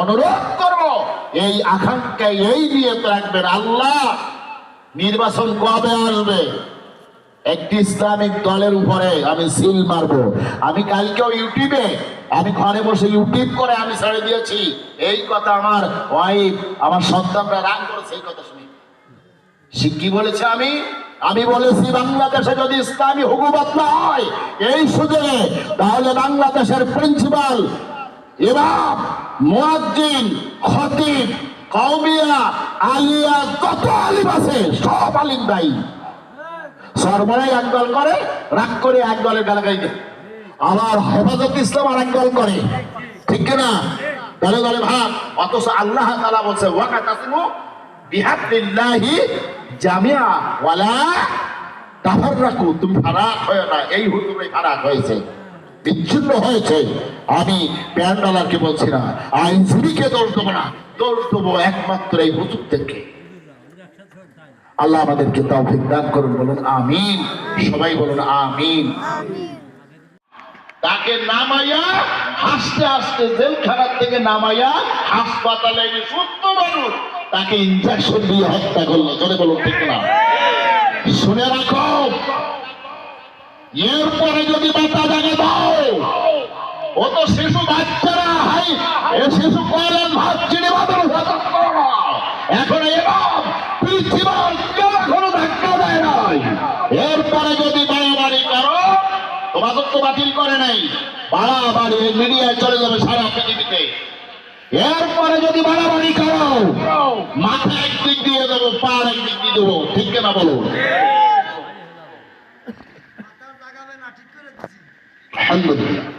অনুরোধ করব, এই আকাঙ্ক্ষায় এই নিয়ে রাখবেন, আল্লাহ নির্বাচন কবে আসবে? একটি ইসলামিক দলের উপরে আমি সিল মারবো। আমি কালকেও ইউটিউবে, আমি ঘরে বসে ইউটিউব করে আমি ছেড়ে দিয়েছি। এই কথা আমার ওয়াইফ আমার সন্তানরা রাগ করেছে এই কথা শুনে। সে কি বলেছে আমি? আমি বলেছি, বাংলাদেশে যদি ইসলামী হুকুমত না হয় এই সুযোগে, তাহলে বাংলাদেশের প্রিন্সিপাল ইমাম মুয়াজ্জিন, খতিব কৌমিয়া আলিয়া, যত আলিম আছে, সব আলিম দায়ী সর্বরাই এক দল করে, রাগ করে এক দলের গালাগালি দেয় আবার হেফাজত ইসলাম আর এক দল করে। ঠিক কিনা দলে দলে ভাগ। অথচ আল্লাহ তালা বলছে, ওয়াকা তাসিমু বিহাবলিল্লাহি জামিয়া ওয়ালা তাফাররাকু। তুমি ফারাক হয় না, এই হুজুরে ফারাক হয়েছে। বিচ্ছিন্ন হয়েছে। আমি প্যান্ডালারকে বলছি না আইনজীবীকে দোষ দেবো না। দোষ দেবো একমাত্র এই হুজুরদেরকে আল্লাহ আমাদেরকে দান করুন, বলুন আমিন। সবাই বলুন আমিন। তাকে নামাইয়া হাসতে হাসতে জেলখানার থেকে নামাইয়া হাসপাতালে সুস্থ মানুষ, তাকে ইঞ্জেকশন দিয়ে হত্যা করল। চলে বলুন, ঠিক না শুনে রাখো। এরপরে যদি মাথা জাগে দাও, ও তো শিশু বাচ্চারা, হাই, এ শিশু করেন ভাত চিনি বাদল এখন এরকম পৃথিবীর কেউ এখনও দেয় নাই। এরপরে যদি বাড়াবাড়ি করো, তোমাদের তো বাতিল করে নাই। বাড়াবাড়ি মিডিয়ায় চলে যাবে সারা পৃথিবীতে। এরপরে যদি বাড়াবাড়ি করো, মাথা একদিক দিয়ে দেবো পার একদিক দিয়ে দেবো, ঠিক না বলো? আলহামদুলিল্লাহ ও